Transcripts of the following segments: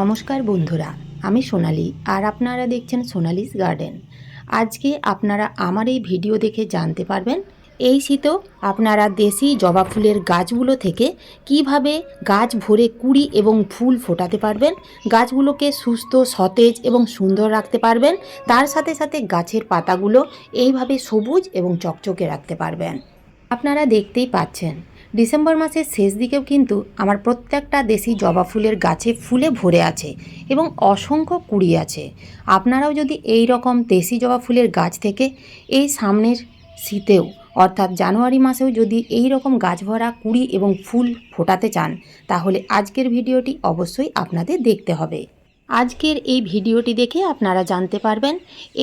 নমস্কার বন্ধুরা, আমি সোনালি আর আপনারা দেখছেন সোনালিস গার্ডেন। আজকে আপনারা আমার এই ভিডিও দেখে জানতে পারবেন, এই শীতেও আপনারা দেশি জবা ফুলের গাছগুলো থেকে কীভাবে গাছ ভরে কুড়ি এবং ফুল ফোটাতে পারবেন, গাছগুলোকে সুস্থ, সতেজ এবং সুন্দর রাখতে পারবেন, তার সাথে সাথে গাছের পাতাগুলো এইভাবে সবুজ এবং চকচকে রাখতে পারবেন। আপনারা দেখতেই পাচ্ছেন ডিসেম্বর মাসের শেষ দিকেও কিন্তু আমার প্রত্যেকটা দেশি জবা ফুলের গাছে ফুলে ভরে আছে এবং অসংখ্য কুড়ি আছে। আপনারাও যদি এই রকম দেশি জবা ফুলের গাছ থেকে এই সামনের শীতেও, অর্থাৎ জানুয়ারি মাসেও যদি এই রকম গাছ ভরা কুড়ি এবং ফুল ফোটাতে চান, তাহলে আজকের ভিডিওটি অবশ্যই আপনাদের দেখতে হবে। আজকের এই ভিডিওটি দেখে আপনারা জানতে পারবেন,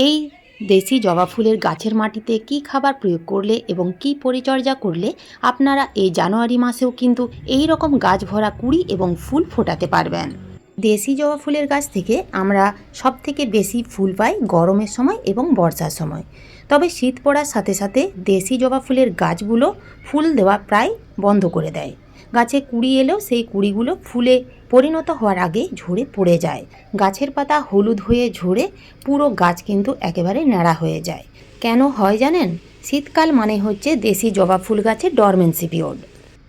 এই দেশি জবা ফুলের গাছের মাটিতে কি খাবার প্রয়োগ করলে এবং কি পরিচর্যা করলে আপনারা এই জানুয়ারি মাসেও কিন্তু এই রকম গাছ ভরা কুড়ি এবং ফুল ফোটাতে পারবেন? দেশি জবা ফুলের গাছ থেকে আমরা সব থেকে বেশি ফুল পাই গরমের সময় এবং বর্ষার সময়। তবে শীত পড়ার সাথে সাথে দেশি জবা ফুলের গাছগুলো ফুল দেওয়া প্রায় বন্ধ করে দেয়। গাছে কুড়ি এলেও সেই কুড়িগুলো ফুলে পরিণত হওয়ার আগে ঝরে পড়ে যায়। গাছের পাতা হলুদ হয়ে ঝরে পুরো গাছ কিন্তু একেবারে ন্যাড়া হয়ে যায়। কেন হয় জানেন? শীতকাল মানে হচ্ছে দেশি জবা ফুল গাছের ডরমেন্সি পিরিয়ড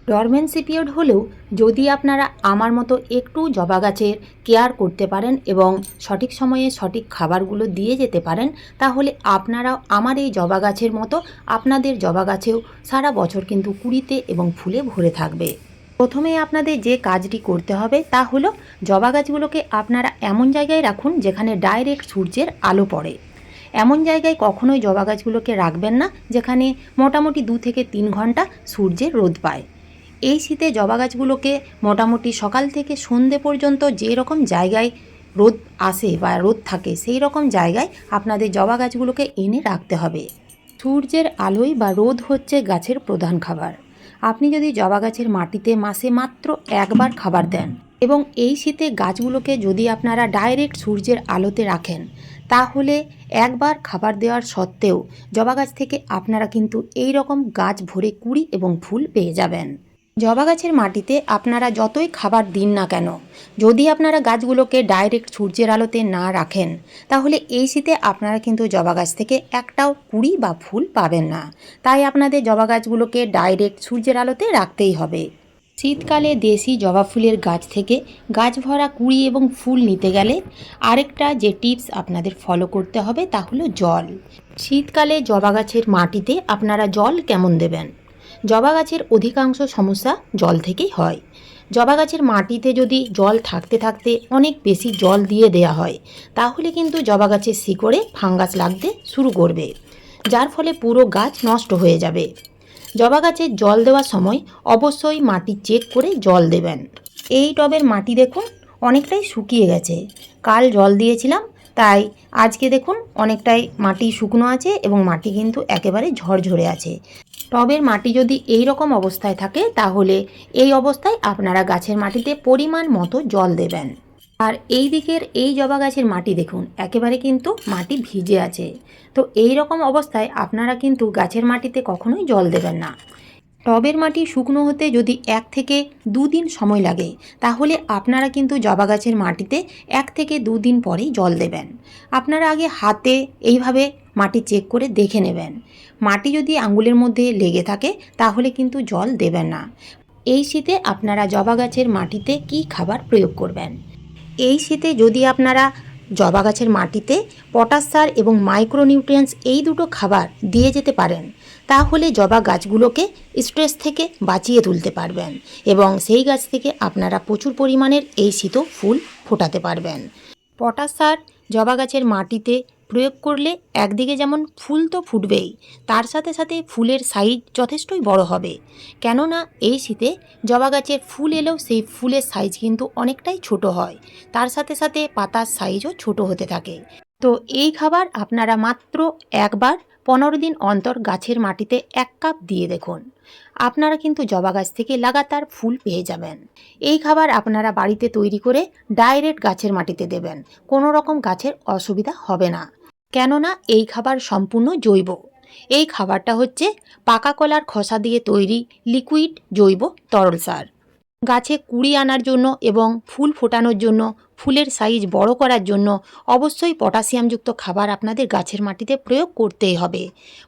ডরমেন্সি পিরিয়ড হলেও যদি আপনারা আমার মতো একটু জবা গাছের কেয়ার করতে পারেন এবং সঠিক সময়ে সঠিক খাবারগুলো দিয়ে যেতে পারেন, তাহলে আপনারাও আমার এই জবা গাছের মতো আপনাদের জবা গাছেও সারা বছর কিন্তু কুড়িতে এবং ফুলে ভরে থাকবে। প্রথমে আপনাদের যে কাজটি করতে হবে তা হলো জবা গাছগুলোকে আপনারা এমন জায়গায় রাখুন যেখানে ডাইরেক্ট সূর্যের আলো পড়ে। এমন জায়গায় কখনোই জবা গাছগুলোকে রাখবেন না যেখানে মোটামুটি দু থেকে তিন ঘণ্টা সূর্যের রোদ পায়। এই শীতে জবা গাছগুলোকে মোটামুটি সকাল থেকে সন্ধে পর্যন্ত যে রকম জায়গায় রোদ আসে বা রোদ থাকে সেই রকম জায়গায় আপনাদের জবা গাছগুলোকে এনে রাখতে হবে। সূর্যের আলোয় বা রোদ হচ্ছে গাছের প্রধান খাবার। আপনি যদি জবা গাছের মাটিতে মাসে মাত্র একবার খাবার দেন এবং এই শীতে গাছগুলোকে যদি আপনারা ডাইরেক্ট সূর্যের আলোতে রাখেন, তাহলে একবার খাবার দেওয়ার সত্ত্বেও জবা গাছ থেকে আপনারা কিন্তু এই রকম গাছ ভরে কুড়ি এবং ফুল পেয়ে যাবেন। জবা গাছের মাটিতে আপনারা যতই খাবার দিন না কেন, যদি আপনারা গাছগুলোকে ডাইরেক্ট সূর্যের আলোতে না রাখেন, তাহলে এই শীতে আপনারা কিন্তু জবা গাছ থেকে একটাও কুড়ি বা ফুল পাবেন না। তাই আপনাদের জবা গাছগুলোকে ডাইরেক্ট সূর্যের আলোতে রাখতেই হবে। শীতকালে দেশি জবা ফুলের গাছ থেকে গাছ ভরা কুড়ি এবং ফুল নিতে গেলে আরেকটা যে টিপস আপনাদের ফলো করতে হবে তা হলো জল। শীতকালে জবা গাছের মাটিতে আপনারা জল কেমন দেবেন? জবা গাছের অধিকাংশ সমস্যা জল থেকেই হয়। জবা গাছের মাটিতে যদি জল থাকতে থাকতে অনেক বেশি জল দিয়ে দেয়া হয়, তাহলে কিন্তু জবা গাছের শিকড়ে ফাঙ্গাস লাগতে শুরু করবে, যার ফলে পুরো গাছ নষ্ট হয়ে যাবে। জবা গাছে জল দেওয়ার সময় অবশ্যই মাটি চেক করে জল দেবেন। এই টবের মাটি দেখুন অনেকটাই শুকিয়ে গেছে। কাল জল দিয়েছিলাম, তাই আজকে দেখুন অনেকটাই মাটি শুকনো আছে এবং মাটি কিন্তু একেবারে ঝরঝরে আছে। টবের মাটি যদি এই রকম অবস্থায় থাকে, তাহলে এই অবস্থায় আপনারা গাছের মাটিতে পরিমাণ মতো জল দেবেন। আর এই দিকের এই জবা গাছের মাটি দেখুন, একেবারে কিন্তু মাটি ভিজে আছে। তো এই রকম অবস্থায় আপনারা কিন্তু গাছের মাটিতে কখনোই জল দেবেন না। টবের মাটি শুকনো হতে যদি এক থেকে দুদিন সময় লাগে, তাহলে আপনারা কিন্তু জবা গাছের মাটিতে এক থেকে দুদিন পরেই জল দেবেন। আপনারা আগে হাতে এইভাবে মাটি চেক করে দেখে নেবেন। মাটি যদি আঙ্গুলের মধ্যে লেগে থাকে, তাহলে কিন্তু জল দেবেন না। এই শীতে আপনারা জবা গাছের মাটিতে কি খাবার প্রয়োগ করবেন? এই শীতে যদি আপনারা জবা গাছের মাটিতে পটাশ সার এবং মাইক্রোনিউট্রিয়েন্টস এই দুটো খাবার দিয়ে যেতে পারেন, তাহলে জবা গাছগুলোকে স্ট্রেস থেকে বাঁচিয়ে তুলতে পারবেন এবং সেই গাছ থেকে আপনারা প্রচুর পরিমাণের এই শীত ফুল ফোটাতে পারবেন। পটাশ সার জবা গাছের মাটিতে প্রয়োগ করলে একদিকে যেমন ফুল তো ফুটবেই, তার সাথে সাথে ফুলের সাইজ যথেষ্টই বড় হবে। কেননা এই শীতে জবা গাছের ফুল এলেও সেই ফুলের সাইজ কিন্তু অনেকটাই ছোট হয়, তার সাথে সাথে পাতার সাইজও ছোট হতে থাকে। তো এই খাবার আপনারা মাত্র একবার পনেরো দিন অন্তর গাছের মাটিতে এক কাপ দিয়ে দেখুন। আপনারা কিন্তু জবা গাছ থেকে লাগাতার ফুল পেয়ে যাবেন। এই খাবার আপনারা বাড়িতে তৈরি করে ডাইরেক্ট গাছের মাটিতে দেবেন। কোনো রকম গাছের অসুবিধা হবে না। কেননা এই খাবার সম্পূর্ণ জৈব। এই খাবারটা হচ্ছে পাকা কলার খোসা দিয়ে তৈরি লিকুইড জৈব তরল সার। গাছে কুড়ি আনার জন্য এবং ফুল ফোটানোর জন্য ফুলের সাইজ বড় করার জন্য অবশ্যই পটাশিয়ামযুক্ত খাবার আপনাদের গাছের মাটিতে প্রয়োগ করতেই হবে।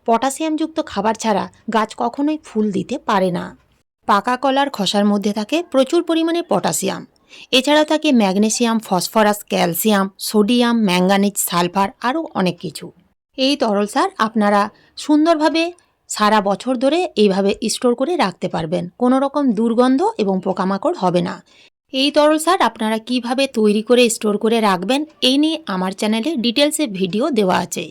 পটাশিয়ামযুক্ত খাবার ছাড়া গাছ কখনোই ফুল দিতে পারে না। পাকা কলার খসার মধ্যে থাকে প্রচুর পরিমাণে পটাশিয়াম। এছাড়াও থাকে magnesium, phosphorus, calcium, sodium, manganese, sulphur আরও অনেক কিছু। এই তরল সার আপনারা সুন্দরভাবে সারা বছর ধরে এইভাবে স্টোর করে রাখতে পারবেন। কোনো রকম দুর্গন্ধ এবং পোকামাকড় হবে না। এই তরল সার আপনারা কীভাবে তৈরি করে স্টোর করে রাখবেন, এই নিয়ে আমার চ্যানেলে ডিটেলসে ভিডিও দেওয়া আছে।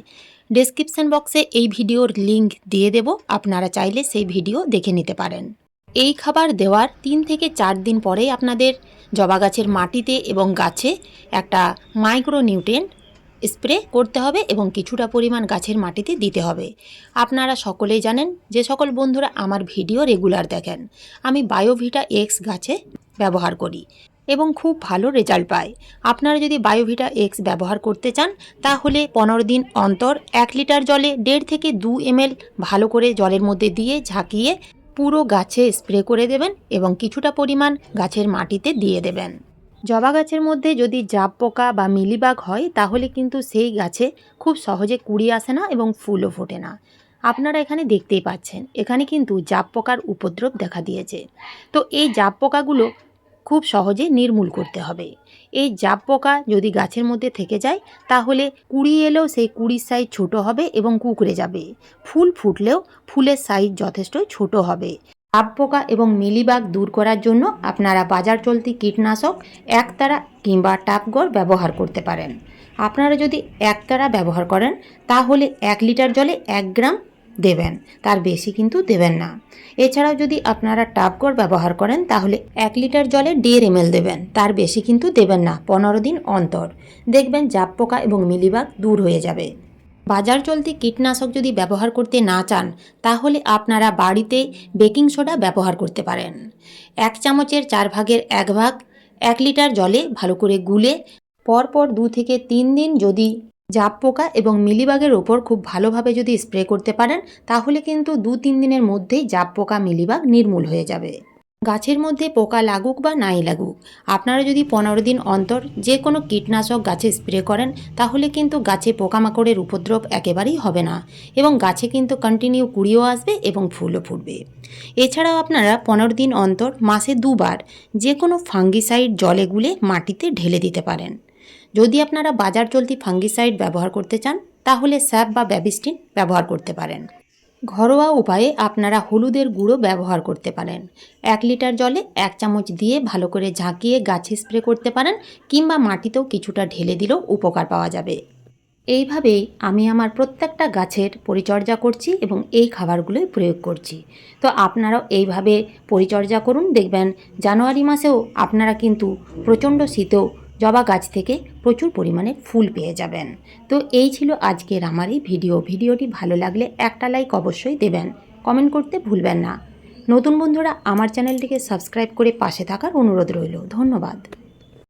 ডেসক্রিপশন বক্সে এই ভিডিওর লিংক দিয়ে দেব, আপনারা চাইলে সেই ভিডিও দেখে নিতে পারেন। এই খাবার দেওয়ার তিন থেকে চার দিন পরেই আপনাদের জবা গাছের মাটিতে এবং গাছে একটা মাইক্রোনিউট্রেন্ট স্প্রে করতে হবে এবং কিছুটা পরিমাণ গাছের মাটিতে দিতে হবে। আপনারা সকলেই জানেন, যে সকল বন্ধুরা আমার ভিডিও রেগুলার দেখেন। আমি বায়োভিটা এক্স গাছে ব্যবহার করি এবং খুব ভালো রেজাল্ট পাই আপনারা যদি বায়োভিটা এক্স ব্যবহার করতে চান, তাহলে পনেরো দিন অন্তর এক লিটার জলে দেড় থেকে দু এমএল ভালো করে জলের মধ্যে দিয়ে ঝাঁকিয়ে পুরো গাছে স্প্রে করে দেবেন এবং কিছুটা পরিমাণ গাছের মাটিতে দিয়ে দেবেন। জবা গাছের মধ্যে যদি জাপ পোকা বা মিলিবাগ হয়, তাহলে কিন্তু সেই গাছে খুব সহজে কুড়ি আসে না এবং ফুলও ফোটে না। আপনারা এখানে দেখতেই পাচ্ছেন, এখানে কিন্তু জাপ পোকার উপদ্রব দেখা দিয়েছে। তো এই জাপ পোকাগুলো খুব সহজে নির্মূল করতে হবে। এই জাপ পোকা যদি গাছের মধ্যে থেকে যায়, তাহলে কুড়ি এলেও সেই কুড়ির সাইজ ছোট হবে এবং কুকড়ে যাবে। ফুল ফুটলেও ফুলের সাইজ যথেষ্ট ছোট হবে। আপ পোকা এবং মিলিবাগ দূর করার জন্য আপনারা বাজার চলতি কীটনাশক একতারা কিংবা টাপগড় ব্যবহার করতে পারেন। আপনারা যদি একতারা ব্যবহার করেন, তাহলে এক লিটার জলে এক গ্রাম দেবেন, তার বেশি কিন্তু দেবেন না। এছাড়াও যদি আপনারা টাপগড় ব্যবহার করেন, তাহলে এক লিটার জলে দেড় এম দেবেন, তার বেশি কিন্তু দেবেন না, পনেরো দিন অন্তর। দেখবেন জাপ পোকা এবং মিলিবাগ দূর হয়ে যাবে। বাজার চলতি কীটনাশক যদি ব্যবহার করতে না চান, তাহলে আপনারা বাড়িতে বেকিং সোডা ব্যবহার করতে পারেন। এক চামচের চার ভাগের এক ভাগ, এক লিটার জলে ভালো করে গুলে, পরপর দু থেকে তিন দিন যদি জাপ পোকা এবং মিলিবাগের ওপর খুব ভালোভাবে যদি স্প্রে করতে পারেন, তাহলে কিন্তু দু তিন দিনের মধ্যেই জাপ পোকা, মিলিবাগ নির্মূল হয়ে যাবে। গাছের মধ্যে পোকা লাগুক বা নাই লাগুক, আপনারা যদি পনেরো দিন অন্তর যে কোনো কীটনাশক গাছে স্প্রে করেন, তাহলে কিন্তু গাছে পোকামাকড়ের উপদ্রব একেবারেই হবে না এবং গাছে কিন্তু কন্টিনিউ কুড়িও আসবে এবং ফুলও ফুটবে। এছাড়াও আপনারা পনেরো দিন অন্তর মাসে দুবার যে কোনো ফাঙ্গিসাইড জলে গুলে মাটিতে ঢেলে দিতে পারেন। যদি আপনারা বাজার চলতি ফাঙ্গিসাইড ব্যবহার করতে চান, তাহলে স্যাপ বা ব্যাবিস্টিন ব্যবহার করতে পারেন। ঘরোয়া উপায়ে আপনারা হলুদের গুঁড়ো ব্যবহার করতে পারেন। এক লিটার জলে এক চামচ দিয়ে ভালো করে ঝাঁকিয়ে গাছে স্প্রে করতে পারেন কিংবা মাটিতেও কিছুটা ঢেলে দিলেও উপকার পাওয়া যাবে। এইভাবেই আমি আমার প্রত্যেকটা গাছের পরিচর্যা করছি এবং এই খাবারগুলোই প্রয়োগ করছি। তো আপনারাও এইভাবে পরিচর্যা করুন। দেখবেন জানুয়ারি মাসেও আপনারা কিন্তু প্রচণ্ড শীতেও জবা গাছ থেকে প্রচুর পরিমাণে ফুল পেয়ে যাবেন। তো এই ছিল আজকের আমার এই ভিডিও। ভিডিওটি ভালো লাগলে একটা লাইক অবশ্যই দেবেন। কমেন্ট করতে ভুলবেন না। নতুন বন্ধুরা, আমার চ্যানেলটিকে সাবস্ক্রাইব করে পাশে থাকার অনুরোধ রইল। ধন্যবাদ।